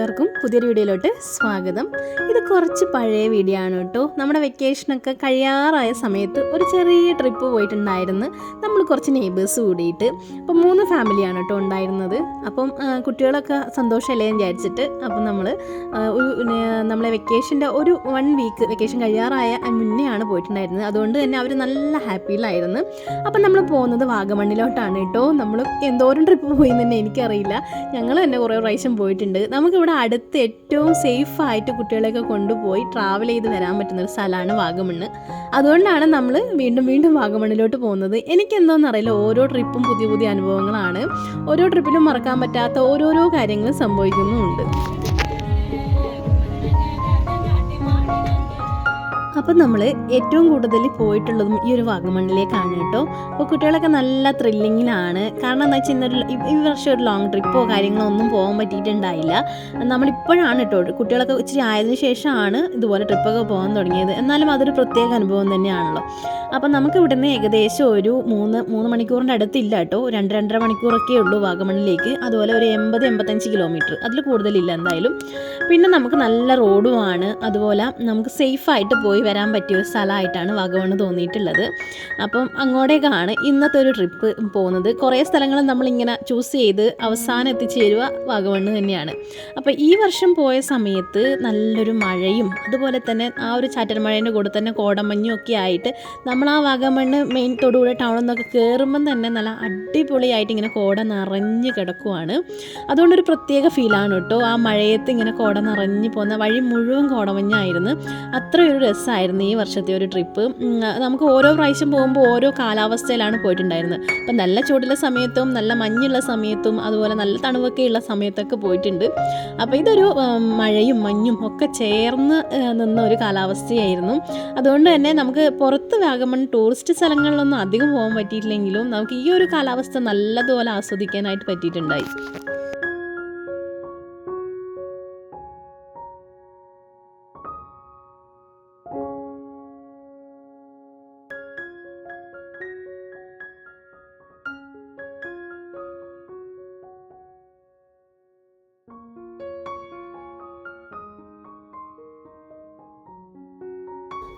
കൂട്ടുകാർക്കും പുതിയൊരു വീഡിയോയിലോട്ട് സ്വാഗതം. ഇത് കുറച്ച് പഴയ വീഡിയോ ആണ് കേട്ടോ. നമ്മുടെ വെക്കേഷനൊക്കെ കഴിയാറായ സമയത്ത് ഒരു ചെറിയ ട്രിപ്പ് പോയിട്ടുണ്ടായിരുന്നു. നമ്മൾ കുറച്ച് നെയ്ബേഴ്സ് കൂടിയിട്ട്. അപ്പം മൂന്ന് ഫാമിലിയാണ് കേട്ടോ ഉണ്ടായിരുന്നത്. അപ്പം കുട്ടികളൊക്കെ സന്തോഷമല്ലേ എന്ന് വിചാരിച്ചിട്ട് അപ്പം നമ്മൾ ഒരു നമ്മളെ വെക്കേഷന്റെ ഒരു വൺ വീക്ക് വെക്കേഷൻ കഴിയാറായ മുന്നേ ആണ് പോയിട്ടുണ്ടായിരുന്നത്. അതുകൊണ്ട് തന്നെ അവർ നല്ല ഹാപ്പിയിലായിരുന്നു അപ്പം നമ്മൾ പോകുന്നത് വാഗമണ്ണിലോട്ടാണ് കേട്ടോ. നമ്മൾ എന്തോരം ട്രിപ്പ് പോയി തന്നെ എനിക്കറിയില്ല. ഞങ്ങൾ തന്നെ കുറേ പ്രാവശ്യം പോയിട്ടുണ്ട്. നമുക്കിവിടെ അടുത്ത് ഏറ്റവും സേഫ് ആയിട്ട് കുട്ടികളെയൊക്കെ കൊണ്ടുപോയി ട്രാവൽ ചെയ്ത് വരാൻ പറ്റുന്ന ഒരു സ്ഥലമാണ് വാഗമണ്ണ്. അതുകൊണ്ടാണ് നമ്മൾ വീണ്ടും വീണ്ടും വാഗമണ്ണിലോട്ട് പോകുന്നത്. എനിക്കെന്തോന്നറിയില്ല ഓരോ ട്രിപ്പും പുതിയ പുതിയ അനുഭവങ്ങളാണ്. ഓരോ ട്രിപ്പിലും മറക്കാൻ പറ്റാത്ത ഓരോരോ കാര്യങ്ങൾ സംഭവിക്കുന്നുമുണ്ട്. അപ്പം നമ്മൾ ഏറ്റവും കൂടുതൽ പോയിട്ടുള്ളതും ഈ ഒരു വാഗമണ്ണിലേക്കാണ് കേട്ടോ. അപ്പോൾ കുട്ടികളൊക്കെ നല്ല ത്രില്ലിങ്ങിലാണ് കാരണം എന്താ വെച്ചാൽ ഇന്നൊരു ഈ- വർഷം ഒരു ലോങ് ട്രിപ്പോ കാര്യങ്ങളോ ഒന്നും പോകാൻ പറ്റിയിട്ടുണ്ടായില്ല. നമ്മളിപ്പോഴാണ് കേട്ടോ കുട്ടികളൊക്കെ ഇച്ചിരി ആയതിനു ശേഷമാണ് ഇതുപോലെ ട്രിപ്പൊക്കെ പോകാൻ തുടങ്ങിയത്. എന്നാലും അതൊരു പ്രത്യേക അനുഭവം തന്നെയാണല്ലോ. അപ്പം നമുക്ക് ഇവിടുന്ന് ഏകദേശം ഒരു മൂന്ന് മൂന്ന് മണിക്കൂറിന്റെ അടുത്തില്ല കേട്ടോ. രണ്ട് രണ്ടര മണിക്കൂറൊക്കെ ഉള്ളൂ വാഗമണ്ണിലേക്ക്. അതുപോലെ ഒരു എൺപത് എൺപത്തഞ്ച് കിലോമീറ്റർ അതിൽ കൂടുതലില്ല എന്തായാലും. പിന്നെ നമുക്ക് നല്ല റോഡുമാണ് അതുപോലെ നമുക്ക് സേഫായിട്ട് പോയി വരാൻ പറ്റിയ ഒരു സ്ഥലമായിട്ടാണ് വാഗമണ് തോന്നിയിട്ടുള്ളത്. അപ്പം അങ്ങോട്ടേക്കാണ് ഇന്നത്തെ ഒരു ട്രിപ്പ് പോകുന്നത്. കുറേ സ്ഥലങ്ങൾ നമ്മളിങ്ങനെ ചൂസ് ചെയ്ത് അവസാനം എത്തിച്ചേരുക വാഗമണ് തന്നെയാണ്. അപ്പോൾ ഈ വർഷം പോയ സമയത്ത് നല്ലൊരു മഴയും അതുപോലെ തന്നെ ആ ഒരു ചാറ്റൽ മഴേന്റെ കൂടെ തന്നെ കോടമഞ്ഞും ഒക്കെ ആയിട്ട് നമ്മൾ ആ വാഗമണ്ണ് മെയിൻ തൊടുപുഴ ടൗണിൽ നിന്നൊക്കെ കയറുമ്പം തന്നെ നല്ല അടിപൊളിയായിട്ട് ഇങ്ങനെ കോട നിറഞ്ഞ് കിടക്കുവാണ്. അതുകൊണ്ടൊരു പ്രത്യേക ഫീലാണ് കേട്ടോ. ആ മഴയത്ത് ഇങ്ങനെ കോട നിറഞ്ഞ് പോകുന്ന വഴി മുഴുവൻ കോടമഞ്ഞായിരുന്നു. അത്രയൊരു രസമായിരുന്നു. ഈ വർഷത്തെ ഒരു ട്രിപ്പ്. നമുക്ക് ഓരോ പ്രാവശ്യം പോകുമ്പോൾ ഓരോ കാലാവസ്ഥയിലാണ് പോയിട്ടുണ്ടായിരുന്നത്. അപ്പം നല്ല ചൂടുള്ള സമയത്തും നല്ല മഞ്ഞുള്ള സമയത്തും അതുപോലെ നല്ല തണുവൊക്കെ ഉള്ള സമയത്തൊക്കെ പോയിട്ടുണ്ട്. അപ്പോൾ ഇതൊരു മഴയും മഞ്ഞും ഒക്കെ ചേർന്ന് നിന്ന ഒരു കാലാവസ്ഥയായിരുന്നു. അതുകൊണ്ട് തന്നെ നമുക്ക് പുറത്ത് വാഗമൺ ടൂറിസ്റ്റ് സ്ഥലങ്ങളിലൊന്നും അധികം പോകാൻ പറ്റിയിട്ടില്ലെങ്കിലും നമുക്ക് ഈ ഒരു കാലാവസ്ഥ നല്ലതുപോലെ ആസ്വദിക്കാനായിട്ട് പറ്റിയിട്ടുണ്ടായി.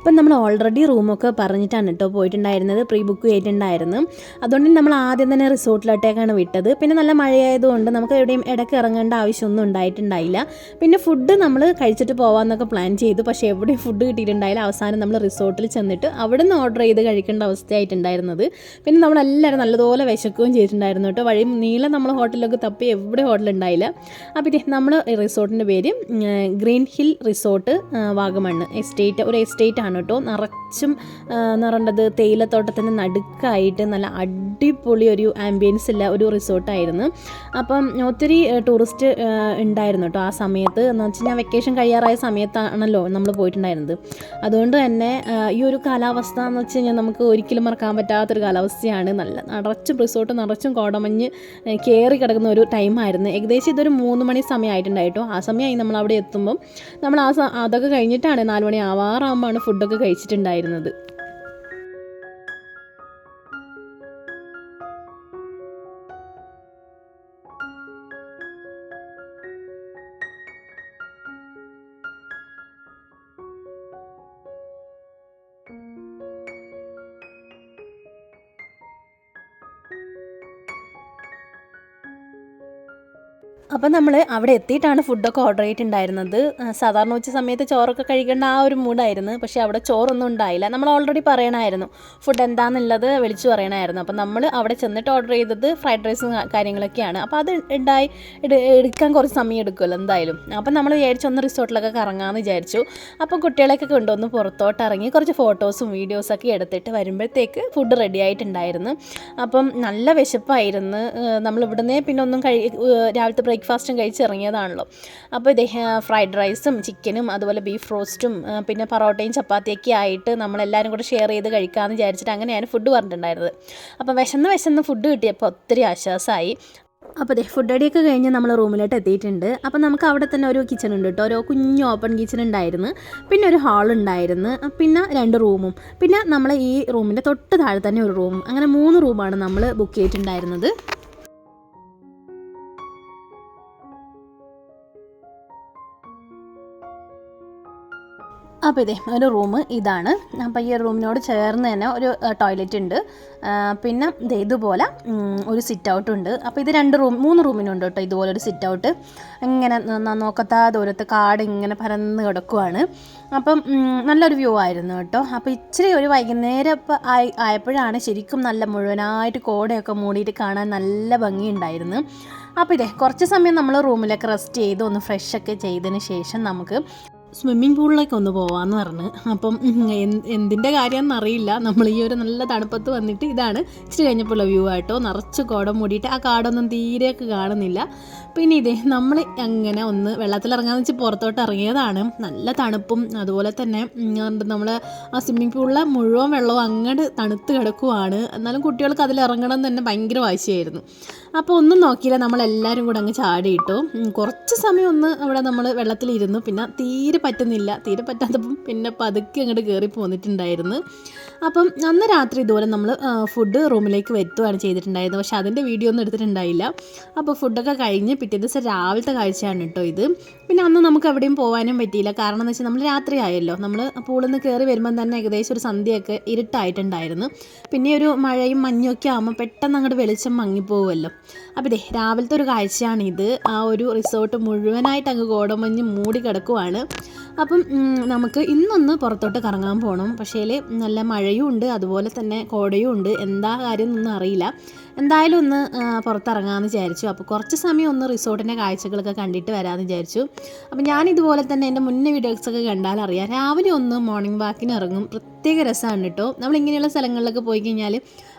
ഇപ്പം നമ്മൾ ഓൾറെഡി റൂമൊക്കെ പറഞ്ഞിട്ടാണ് കേട്ടോ പോയിട്ടുണ്ടായിരുന്നത്. പ്രീ ബുക്ക് ചെയ്തിട്ടുണ്ടായിരുന്നു. അതുകൊണ്ട് നമ്മൾ ആദ്യം തന്നെ റിസോർട്ടിലോട്ടേക്കാണ് വിട്ടത്. പിന്നെ നല്ല മഴയായതുകൊണ്ട് നമുക്ക് എവിടെയും ഇടയ്ക്ക് ഇറങ്ങേണ്ട ആവശ്യമൊന്നും ഉണ്ടായിട്ടുണ്ടായില്ല. പിന്നെ ഫുഡ് നമ്മൾ കഴിച്ചിട്ട് പോകാമെന്നൊക്കെ പ്ലാൻ ചെയ്തു. പക്ഷേ എവിടെയും ഫുഡ് കിട്ടിയിട്ടുണ്ടായില്ല. അവസാനം നമ്മൾ റിസോർട്ടിൽ ചെന്നിട്ട് അവിടെ നിന്ന് ഓർഡർ ചെയ്ത് കഴിക്കേണ്ട അവസ്ഥയായിട്ടുണ്ടായിരുന്നത്. പിന്നെ നമ്മളെല്ലാവരും നല്ലതുപോലെ വിശക്കുകയും ചെയ്തിട്ടുണ്ടായിരുന്നു കേട്ടോ. വഴി നീളം നമ്മൾ ഹോട്ടലിലൊക്കെ തപ്പി എവിടെ ഹോട്ടലുണ്ടായില്ല അപ്പോൾ ഇതേ നമ്മൾ റിസോർട്ടിന്റെ പേര് green hill resort Vagamon Vagamon. Estate ഒരു എസ്റ്റേറ്റ് ആണ് കേട്ടോ. നിറച്ചും നിറണ്ടത് തേയിലത്തോട്ടത്തിന്റെ നടുക്കായിട്ട് നല്ല അടിപൊളി ഒരു ആംബിയൻസ് ഉള്ള ഒരു റിസോർട്ടായിരുന്നു അപ്പം ഒത്തിരി ടൂറിസ്റ്റ് ഉണ്ടായിരുന്നു കേട്ടോ ആ സമയത്ത്. എന്ന് വെച്ചാൽ കഴിഞ്ഞാൽ വെക്കേഷൻ കഴിയാറായ സമയത്താണല്ലോ നമ്മൾ പോയിട്ടുണ്ടായിരുന്നത്. അതുകൊണ്ട് തന്നെ ഈ ഒരു കാലാവസ്ഥ എന്ന് വെച്ച് കഴിഞ്ഞാൽ നമുക്ക് ഒരിക്കലും മറക്കാൻ പറ്റാത്തൊരു കാലാവസ്ഥയാണ്. നല്ല നിറച്ചും റിസോർട്ട് നിറച്ചും കോടമഞ്ഞ് കയറി കിടക്കുന്ന ഒരു ടൈമായിരുന്നു ഏകദേശം ഇതൊരു മൂന്ന് മണി സമയമായിട്ടുണ്ടായിട്ടോ ആ സമയമായി നമ്മൾ അവിടെ എത്തുമ്പം. നമ്മൾ ആ അതൊക്കെ കഴിഞ്ഞിട്ടാണ് നാല് മണി ആവാറാകുമ്പോഴാണ് ഫുഡൊക്കെ കഴിച്ചിട്ടുണ്ടായിരുന്നത്. അപ്പം നമ്മൾ അവിടെ എത്തിയിട്ടാണ് ഫുഡൊക്കെ ഓർഡർ ചെയ്തിട്ടുണ്ടായിരുന്നത്. സാധാരണ ഉച്ച സമയത്ത് ചോറൊക്കെ കഴിക്കേണ്ട ആ ഒരു മൂഡായിരുന്നു പക്ഷേ അവിടെ ചോറൊന്നും ഉണ്ടായില്ല. നമ്മൾ ഓൾറെഡി പറയണമായിരുന്നു ഫുഡ് എന്താണെന്നുള്ളത് വിളിച്ചു പറയണമായിരുന്നു അപ്പം നമ്മൾ അവിടെ ചെന്നിട്ട് ഓർഡർ ചെയ്തത് ഫ്രൈഡ് റൈസും കാര്യങ്ങളൊക്കെയാണ്. അപ്പോൾ അത് ഉണ്ടായി എടുക്കാൻ കുറച്ച് സമയം എടുക്കുമല്ലോ എന്തായാലും. അപ്പം നമ്മൾ വിചാരിച്ചു ഒന്ന് റിസോർട്ടിലൊക്കെ കറങ്ങാമെന്ന് വിചാരിച്ചു. അപ്പോൾ കുട്ടികളെയൊക്കെ കൊണ്ടുവന്ന് പുറത്തോട്ട് ഇറങ്ങി കുറച്ച് ഫോട്ടോസും വീഡിയോസൊക്കെ എടുത്തിട്ട് വരുമ്പോഴത്തേക്ക് ഫുഡ് റെഡി ആയിട്ടുണ്ടായിരുന്നു. അപ്പം നല്ല വിശപ്പായിരുന്നു. നമ്മളിവിടുന്നേ പിന്നെ ഒന്നും കഴി രാവിലത്തെ രാവിലത്തെ ബ്രേക്ക്ഫാസ്റ്റും കഴിച്ചിറങ്ങിയതാണല്ലോ. അപ്പോൾ ഇതേ ഫ്രൈഡ് റൈസും ചിക്കനും അതുപോലെ ബീഫ് റോസ്റ്റും പിന്നെ പൊറോട്ടയും ചപ്പാത്തിയൊക്കെ ആയിട്ട് നമ്മളെല്ലാവരും കൂടെ ഷെയർ ചെയ്ത് കഴിക്കാമെന്ന് വിചാരിച്ചിട്ട് അങ്ങനെയാണ് ഫുഡ് പറഞ്ഞിട്ടുണ്ടായിരുന്നത്. അപ്പോൾ വിശന്ന് വിശന്ന് ഫുഡ് കിട്ടിയപ്പോൾ ഒത്തിരി ആശ്വാസമായി അപ്പോൾ അതെ ഫുഡ് അടിയൊക്കെ കഴിഞ്ഞ് നമ്മൾ റൂമിലോട്ട് എത്തിയിട്ടുണ്ട്. അപ്പോൾ നമുക്ക് അവിടെ തന്നെ ഒരു കിച്ചൺ ഉണ്ട് കേട്ടോ ഒരു കുഞ്ഞ് ഓപ്പൺ കിച്ചൺ ഉണ്ടായിരുന്നു. പിന്നെ ഒരു ഹാൾ ഉണ്ടായിരുന്നു. പിന്നെ രണ്ട് റൂമും പിന്നെ നമ്മൾ ഈ റൂമിന്റെ തൊട്ട് താഴെ തന്നെ ഒരു റൂം അങ്ങനെ മൂന്ന് റൂമാണ് നമ്മൾ ബുക്ക് ചെയ്തിട്ടുണ്ടായിരുന്നത്. അപ്പോൾ ഇതേ ഒരു റൂം ഇതാണ്. അപ്പോൾ ഈ റൂമിനോട് ചേർന്ന് തന്നെ ഒരു ടോയ്ലറ്റ് ഉണ്ട്. പിന്നെ ഇത് ഇതുപോലെ ഒരു സിറ്റ് ഔട്ട് ഉണ്ട്. അപ്പോൾ ഇത് രണ്ട് റൂം മൂന്ന് റൂമിനുണ്ട് കേട്ടോ ഇതുപോലെ ഒരു സിറ്റ് ഔട്ട് ഇങ്ങനെ നോക്കത്താ ദൂരത്ത് കാട് ഇങ്ങനെ പരന്ന് കിടക്കുവാണ്. അപ്പം നല്ലൊരു വ്യൂ ആയിരുന്നു കേട്ടോ. അപ്പോൾ ഇച്ചിരി ഒരു വൈകുന്നേരം ഇപ്പോൾ ആയി ആയപ്പോഴാണ് ശരിക്കും നല്ല മുഴുവനായിട്ട് കോടയൊക്കെ മൂടിയിട്ട് കാണാൻ നല്ല ഭംഗിയുണ്ടായിരുന്നു. അപ്പോൾ ഇതേ കുറച്ച് സമയം നമ്മൾ റൂമിലൊക്കെ റെസ്റ്റ് ചെയ്ത് ഒന്ന് ഫ്രഷ് ഒക്കെ ചെയ്തതിന് ശേഷം നമുക്ക് സ്വിമ്മിംഗ് പൂളിലേക്ക് ഒന്ന് പോവാന്ന് പറഞ്ഞ്. അപ്പം എന്തിന്റെ കാര്യമെന്ന് അറിയില്ല. നമ്മൾ ഈ ഒരു നല്ല തണുപ്പത്ത് വന്നിട്ട് ഇതാണ് ഇച്ചിരി കഴിഞ്ഞപ്പോഴുള്ള വ്യൂ ആയിട്ടോ നിറച്ച് കോടം മൂടിയിട്ട് ആ കാടൊന്നും തീരെയൊക്കെ കാണുന്നില്ല. പിന്നെ ഇതേ നമ്മൾ അങ്ങനെ ഒന്ന് വെള്ളത്തിലിറങ്ങാന്ന് വെച്ച് പുറത്തോട്ട് ഇറങ്ങിയതാണ്. നല്ല തണുപ്പും അതുപോലെ തന്നെ നമ്മൾ ആ സ്വിമ്മിംഗ് പൂളിലെ മുഴുവൻ വെള്ളവും അങ്ങോട്ട് തണുത്ത് കിടക്കുവാണ്. എന്നാലും കുട്ടികൾക്ക് അതിൽ ഇറങ്ങണം എന്ന് തന്നെ ഭയങ്കര വാശിയായിരുന്നു. അപ്പോൾ ഒന്നും നോക്കിയില്ല നമ്മളെല്ലാവരും കൂടെ അങ്ങ് ചാടിയിട്ടു. കുറച്ച് സമയം ഒന്ന് അവിടെ നമ്മൾ വെള്ളത്തിലിരുന്നു. പിന്നെ തീരെ പറ്റുന്നില്ല. തീരെ പറ്റാത്തപ്പം പിന്നെ പതുക്കെ അങ്ങോട്ട് കയറി പോന്നിട്ടുണ്ടായിരുന്നു അപ്പം അന്ന് രാത്രി ഇതുപോലെ നമ്മൾ ഫുഡ് റൂമിലേക്ക് വരുത്തുകയാണ് ചെയ്തിട്ടുണ്ടായിരുന്നത്. പക്ഷെ അതിന്റെ വീഡിയോ ഒന്നും എടുത്തിട്ടുണ്ടായില്ല. അപ്പോൾ ഫുഡൊക്കെ കഴിഞ്ഞ് പിറ്റേ ദിവസം രാവിലത്തെ കാഴ്ചയാണ് കേട്ടോ ഇത്. പിന്നെ അന്ന് നമുക്ക് എവിടെയും പോകാനും പറ്റിയില്ല. കാരണം എന്ന് വെച്ചാൽ നമ്മൾ രാത്രി ആയല്ലോ. നമ്മൾ പൂളിൽ നിന്ന് കയറി വരുമ്പം തന്നെ ഏകദേശം ഒരു സന്ധ്യയൊക്കെ ഇരുട്ടായിട്ടുണ്ടായിരുന്നു. പിന്നെ ഒരു മഴയും മഞ്ഞും ഒക്കെ ആകുമ്പോൾ പെട്ടെന്ന് അങ്ങോട്ട് വെളിച്ചം മങ്ങിപ്പോവുമല്ലോ. അപ്പോൾ ഇതേ രാവിലത്തെ ഒരു കാഴ്ചയാണ് ഇത്. ആ ഒരു റിസോർട്ട് മുഴുവനായിട്ട് അങ്ങ് കോടമഞ്ഞ് മൂടി കിടക്കുവാണ്. അപ്പം നമുക്ക് ഇന്നൊന്ന് പുറത്തോട്ട് കറങ്ങാൻ പോകണം പക്ഷേ നല്ല മഴയും ഉണ്ട്. അതുപോലെ തന്നെ കോടയും ഉണ്ട്. എന്താ കാര്യം എന്നൊന്നും അറിയില്ല. എന്തായാലും ഒന്ന് പുറത്തിറങ്ങാമെന്ന് വിചാരിച്ചു. അപ്പോൾ കുറച്ച് സമയം ഒന്ന് റിസോർട്ടിന്റെ കാഴ്ചകളൊക്കെ കണ്ടിട്ട് വരാമെന്ന് വിചാരിച്ചു. അപ്പോൾ ഞാൻ ഇതുപോലെ തന്നെ എന്റെ മുന്നേ വീഡിയോസൊക്കെ കണ്ടാൽ അറിയാം. രാവിലെ ഒന്ന് മോർണിംഗ് വാക്കിന് ഇറങ്ങും. പ്രത്യേക രസമാണ് കേട്ടോ. നമ്മൾ ഇങ്ങനെയുള്ള സ്ഥലങ്ങളിലൊക്കെ പോയി കഴിഞ്ഞാൽ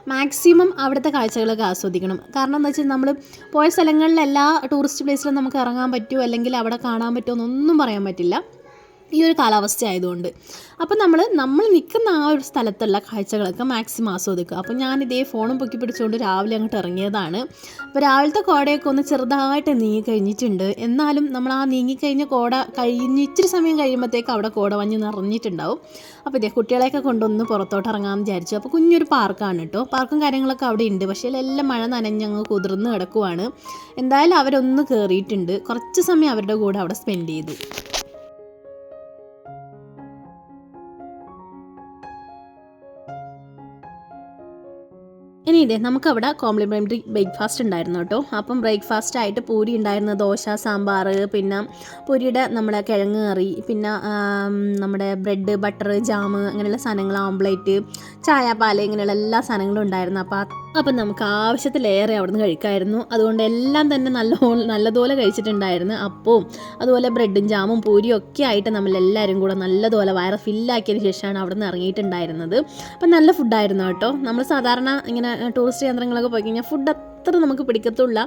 മാക്സിമം അവിടുത്തെ കാഴ്ചകളൊക്കെ ആസ്വദിക്കണം. കാരണം എന്താ വെച്ചാൽ നമ്മൾ പോയ സ്ഥലങ്ങളിൽ എല്ലാ ടൂറിസ്റ്റ് പ്ലേസിലും നമുക്ക് ഇറങ്ങാൻ പറ്റുമോ അല്ലെങ്കിൽ അവിടെ കാണാൻ പറ്റുമോ എന്നൊന്നും പറയാൻ പറ്റില്ല. ഈ ഒരു കാലാവസ്ഥ ആയതുകൊണ്ട്. അപ്പോൾ നമ്മൾ നമ്മൾ നിൽക്കുന്ന ആ ഒരു സ്ഥലത്തുള്ള കാഴ്ചകളൊക്കെ മാക്സിമം ആസ്വദിക്കുക. അപ്പോൾ ഞാൻ ഇതേ ഫോണും പൊക്കി പിടിച്ചുകൊണ്ട് രാവിലെ അങ്ങോട്ട് ഇറങ്ങിയതാണ്. അപ്പോൾ രാവിലത്തെ കോടയൊക്കെ ഒന്ന് ചെറുതായിട്ട് നീങ്ങി കഴിഞ്ഞിട്ടുണ്ട് എന്നാലും നമ്മൾ ആ നീങ്ങിക്കഴിഞ്ഞ കോട കഴിഞ്ഞ് ഇച്ചിരി സമയം കഴിയുമ്പോഴത്തേക്ക് അവിടെ കോട വഞ്ഞ് നിറഞ്ഞിട്ടുണ്ടാവും. അപ്പോൾ ഇതേ കുട്ടികളെയൊക്കെ കൊണ്ടൊന്ന് പുറത്തോട്ട് ഇറങ്ങാമെന്ന് വിചാരിച്ചു. അപ്പോൾ കുഞ്ഞൊരു പാർക്കാണ് കേട്ടോ പാർക്കും കാര്യങ്ങളൊക്കെ അവിടെ ഉണ്ട് പക്ഷേ എല്ലാം മഴ നനഞ്ഞങ്ങ് കുതിർന്ന് കിടക്കുവാണ്. എന്തായാലും അവരൊന്ന് കയറിയിട്ടുണ്ട് കുറച്ച് സമയം അവരുടെ കൂടെ അവിടെ സ്പെൻഡ് ചെയ്തു. ഇതേ നമുക്കവിടെ കോംപ്ലിമെന്ററി ബ്രേക്ക്ഫാസ്റ്റ് ഉണ്ടായിരുന്നു കേട്ടോ. അപ്പം ബ്രേക്ക്ഫാസ്റ്റ് ആയിട്ട് പൂരി ഉണ്ടായിരുന്നു. ദോശ സാമ്പാർ പിന്നെ പൂരിയുടെ നമ്മുടെ കിഴങ്ങ് കറി പിന്നെ നമ്മുടെ ബ്രെഡ് ബട്ടർ ജാം അങ്ങനെയുള്ള സാധനങ്ങൾ ഓംപ്ലേറ്റ് ചായ പാൽ ഇങ്ങനെയുള്ള എല്ലാ സാധനങ്ങളും ഉണ്ടായിരുന്നു. അപ്പോൾ അപ്പം നമുക്ക് ആവശ്യത്തിലേറെ അവിടുന്ന് കഴിക്കായിരുന്നു. അതുകൊണ്ട് എല്ലാം തന്നെ നല്ല നല്ലതുപോലെ കഴിച്ചിട്ടുണ്ടായിരുന്നു. അപ്പവും അതുപോലെ ബ്രെഡും ജാമും പൂരിയും ഒക്കെ ആയിട്ട് നമ്മൾ എല്ലാവരും കൂടെ നല്ലതുപോലെ വയറ് ഫില്ലാക്കിയതിന് ശേഷമാണ് അവിടെ നിന്ന് ഇറങ്ങിയിട്ടുണ്ടായിരുന്നത്. അപ്പം നല്ല ഫുഡായിരുന്നു കേട്ടോ. നമ്മൾ സാധാരണ ഇങ്ങനെ ടൂറിസ്റ്റ് കേന്ദ്രങ്ങളൊക്കെ പോയി കഴിഞ്ഞാൽ ഫുഡ് അത്ര നമുക്ക് പിടിക്കത്തുള്ള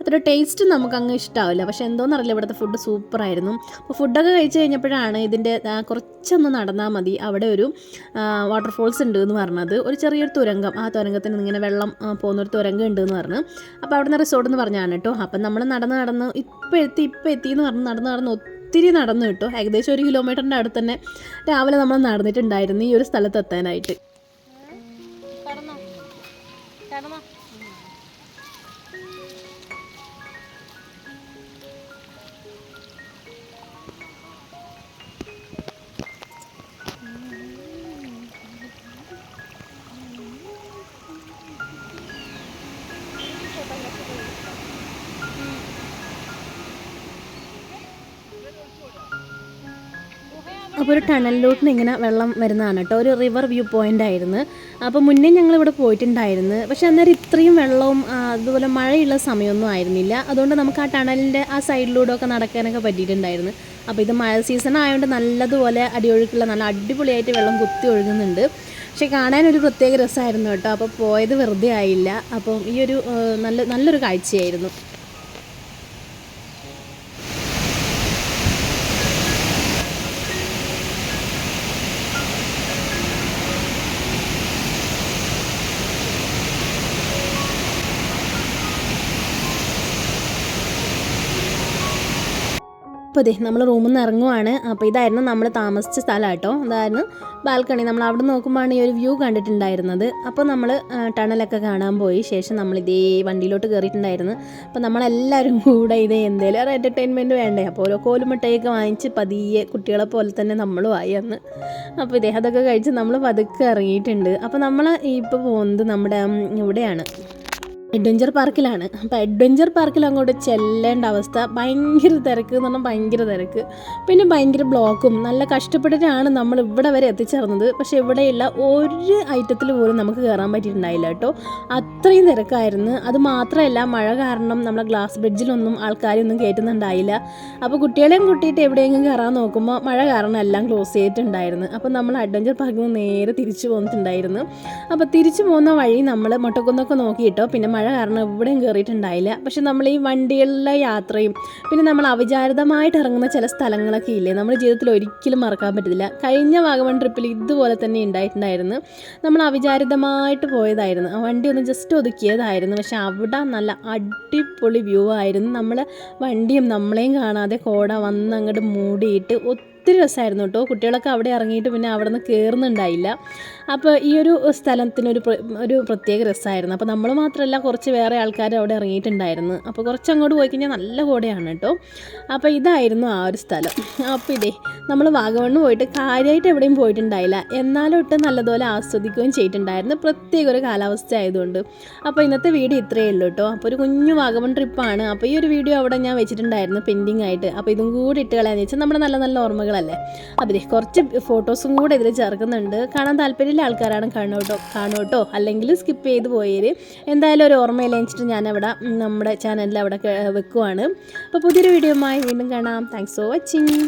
അത്ര ടേസ്റ്റ് നമുക്ക് അങ്ങ് ഇഷ്ടാവില്ല. പക്ഷേ എന്തോന്നറിയില്ല ഇവിടുത്തെ ഫുഡ് സൂപ്പറായിരുന്നു. അപ്പോൾ ഫുഡൊക്കെ കഴിച്ച് കഴിഞ്ഞപ്പോഴാണ് ഇതിന്റെ കുറച്ചൊന്ന് നടന്നാൽ മതി. അവിടെ ഒരു വാട്ടർഫോൾസ് ഉണ്ട് എന്ന് പറഞ്ഞത്. ഒരു ചെറിയൊരു തുരങ്കം. ആ തുരങ്കത്തിന് ഇങ്ങനെ വെള്ളം പോകുന്നൊരു തുരങ്കം ഉണ്ട് എന്ന് പറഞ്ഞു. അപ്പോൾ അവിടുന്ന് റിസോർട്ട് എന്ന് പറഞ്ഞാണ് കേട്ടോ. അപ്പം നമ്മൾ നടന്ന് നടന്ന് ഇപ്പോൾ എത്തി ഇപ്പം എത്തി എന്ന് പറഞ്ഞ് നടന്ന് നടന്ന് ഒത്തിരി നടന്നു കേട്ടോ. ഏകദേശം ഒരു കിലോമീറ്ററിന്റെ അടുത്ത് തന്നെ രാവിലെ നമ്മൾ നടന്നിട്ടുണ്ടായിരുന്നു ഈ ഒരു സ്ഥലത്ത് എത്താനായിട്ട്. അപ്പോൾ ഒരു ടണലിലോട്ട് ഇങ്ങനെ വെള്ളം വരുന്നതാണ് കേട്ടോ. ഒരു റിവർ വ്യൂ പോയിന്റ് ആയിരുന്നു. അപ്പോൾ മുന്നേ ഞങ്ങൾ ഇവിടെ പോയിട്ടുണ്ടായിരുന്നു. പക്ഷേ അന്നേരം ഇത്രയും വെള്ളവും അതുപോലെ മഴയുള്ള സമയമൊന്നും ആയിരുന്നില്ല. അതുകൊണ്ട് നമുക്ക് ആ ടണലിന്റെ ആ സൈഡിലൂടെ ഒക്കെ നടക്കാനൊക്കെ പറ്റിയിട്ടുണ്ടായിരുന്നു. അപ്പോൾ ഇത് മഴ സീസൺ ആയതുകൊണ്ട് നല്ലതുപോലെ അടിയൊഴുക്കുള്ള നല്ല അടിപൊളിയായിട്ട് വെള്ളം കുത്തി ഒഴുകുന്നുണ്ട്. പക്ഷേ കാണാൻ ഒരു പ്രത്യേക രസമായിരുന്നു കേട്ടോ. അപ്പോൾ പോയത് വെറുതെ ആയില്ല. അപ്പം ഈ ഒരു നല്ല നല്ലൊരു കാഴ്ചയായിരുന്നു. അപ്പോൾ അതെ നമ്മൾ റൂമിൽ നിന്ന് ഇറങ്ങുവാണ്. അപ്പോൾ ഇതായിരുന്നു നമ്മൾ താമസിച്ച സ്ഥലം കേട്ടോ. അതായിരുന്നു ബാൽക്കണി. നമ്മൾ അവിടെ നോക്കുമ്പോഴാണ് ഈ ഒരു വ്യൂ കണ്ടിട്ടുണ്ടായിരുന്നത്. അപ്പോൾ നമ്മൾ ടണലൊക്കെ കാണാൻ പോയി. ശേഷം നമ്മൾ ഇതേ വണ്ടിയിലോട്ട് കയറിയിട്ടുണ്ടായിരുന്നു. അപ്പോൾ നമ്മളെല്ലാവരും കൂടെ ഇതേ എന്തേലും ഒരു എന്റർടൈൻമെന്റ് വേണ്ടേ? അപ്പോൾ ഓരോ കോലുമിട്ടയൊക്കെ വാങ്ങിച്ച് പതിയെ കുട്ടികളെ പോലെ തന്നെ നമ്മളും ആയി അന്ന്. അപ്പോൾ ഇതേ അതൊക്കെ കഴിച്ച് നമ്മൾ പതുക്കെ ഇറങ്ങിയിട്ടുണ്ട്. അപ്പോൾ നമ്മൾ ഇപ്പോൾ പോകുന്നത് നമ്മുടെ ഇവിടെയാണ്. അഡ്വഞ്ചർ പാർക്കിലാണ് അപ്പോൾ അഡ്വഞ്ചർ പാർക്കിൽ അങ്ങോട്ട് ചെല്ലേണ്ട അവസ്ഥ ഭയങ്കര തിരക്ക് എന്ന് പറഞ്ഞാൽ ഭയങ്കര തിരക്ക്. പിന്നെ ഭയങ്കര ബ്ലോക്കും നല്ല കഷ്ടപ്പെട്ടിട്ടാണ് നമ്മൾ ഇവിടെ വരെ എത്തിച്ചേർന്നത്. പക്ഷേ ഇവിടെയുള്ള ഒരു ഐറ്റത്തിൽ പോലും നമുക്ക് കയറാൻ പറ്റിയിട്ടുണ്ടായില്ല കേട്ടോ. അത്രയും തിരക്കായിരുന്നു. അത് മാത്രമല്ല മഴ കാരണം നമ്മളെ ഗ്ലാസ് ബ്രിഡ്ജിലൊന്നും ആൾക്കാരൊന്നും കയറ്റുന്നുണ്ടായില്ല. അപ്പോൾ കുട്ടികളെയും കൂട്ടിയിട്ട് എവിടെയെങ്കിലും കയറാൻ നോക്കുമ്പോൾ മഴ കാരണം എല്ലാം ക്ലോസ് ചെയ്തിട്ടുണ്ടായിരുന്നു. അപ്പോൾ നമ്മൾ അഡ്വഞ്ചർ പാർക്കിൽ നിന്ന് നേരെ തിരിച്ചു പോന്നിട്ടുണ്ടായിരുന്നു. അപ്പോൾ തിരിച്ചു പോകുന്ന വഴി നമ്മൾ മുട്ടക്കുന്നൊക്കെ നോക്കിയിട്ടോ. പിന്നെ മഴ കാരണം എവിടെയും കയറിയിട്ടുണ്ടായില്ല പക്ഷെ നമ്മൾ ഈ വണ്ടികളിലെ യാത്രയും പിന്നെ നമ്മൾ അവിചാരിതമായിട്ട് ഇറങ്ങുന്ന ചില സ്ഥലങ്ങളൊക്കെ ഇല്ലേ നമ്മുടെ ജീവിതത്തിൽ ഒരിക്കലും മറക്കാൻ പറ്റത്തില്ല. കഴിഞ്ഞ വാഗമൺ ട്രിപ്പിൽ ഇതുപോലെ തന്നെ ഉണ്ടായിട്ടുണ്ടായിരുന്നു. നമ്മൾ അവിചാരിതമായിട്ട് പോയതായിരുന്നു. ആ വണ്ടി ഒന്ന് ജസ്റ്റ് ഒതുക്കിയതായിരുന്നു. പക്ഷെ അവിടെ നല്ല അടിപൊളി വ്യൂ ആയിരുന്നു. നമ്മൾ വണ്ടിയും നമ്മളെയും കാണാതെ കോട വന്ന് അങ്ങോട്ട് മൂടിയിട്ട് ഒത്തിരി രസമായിരുന്നു കേട്ടോ കുട്ടികളൊക്കെ അവിടെ ഇറങ്ങിയിട്ട് പിന്നെ അവിടെ നിന്ന് കയറുന്നുണ്ടായില്ല അപ്പോൾ ഈ ഒരു സ്ഥലത്തിനൊരു ഒരു പ്രത്യേക രസമായിരുന്നു അപ്പോൾ നമ്മൾ മാത്രമല്ല കുറച്ച് വേറെ ആൾക്കാർ അവിടെ ഇറങ്ങിയിട്ടുണ്ടായിരുന്നു. അപ്പോൾ കുറച്ച് അങ്ങോട്ട് പോയി കഴിഞ്ഞാൽ നല്ല കോടയാണ് കേട്ടോ അപ്പോൾ ഇതായിരുന്നു ആ ഒരു സ്ഥലം. അപ്പോൾ ഇതേ നമ്മൾ വാഗമണ്ണ് പോയിട്ട് കാര്യമായിട്ട് എവിടെയും പോയിട്ടുണ്ടായില്ല. എന്നാലും ഒട്ട് നല്ലതുപോലെ ആസ്വദിക്കുകയും ചെയ്തിട്ടുണ്ടായിരുന്നു. പ്രത്യേക ഒരു കാലാവസ്ഥ ആയതുകൊണ്ട്. അപ്പോൾ ഇന്നത്തെ വീഡിയോ ഇത്രയേ ഉള്ളൂ കേട്ടോ അപ്പോൾ ഒരു കുഞ്ഞു വാഗമൺ ട്രിപ്പാണ്. അപ്പോൾ ഈ ഒരു വീഡിയോ അവിടെ ഞാൻ വെച്ചിട്ടുണ്ടായിരുന്നു പെൻഡിങ് ആയിട്ട് അപ്പോൾ ഇതും കൂടി ഇട്ട് കളയാന്ന് വെച്ചാൽ നമ്മുടെ നല്ല നല്ല അപ്പോൾ ഇതേ കുറച്ച് ഫോട്ടോസും കൂടെ ഇതിൽ ചേർക്കുന്നുണ്ട്. കാണാൻ താല്പര്യമുള്ള ആൾക്കാരാണ് കാണോട്ടോ കാണോട്ടോ അല്ലെങ്കിൽ സ്കിപ്പ് ചെയ്ത് പോയേര്. എന്തായാലും ഒരു ഓർമ്മയില്ല വെച്ചിട്ട് ഞാൻ അവിടെ നമ്മുടെ ചാനലിൽ അവിടെ വെക്കുവാണ്. അപ്പോൾ പുതിയൊരു വീഡിയോയുമായി വീണ്ടും കാണാം. Thanks for watching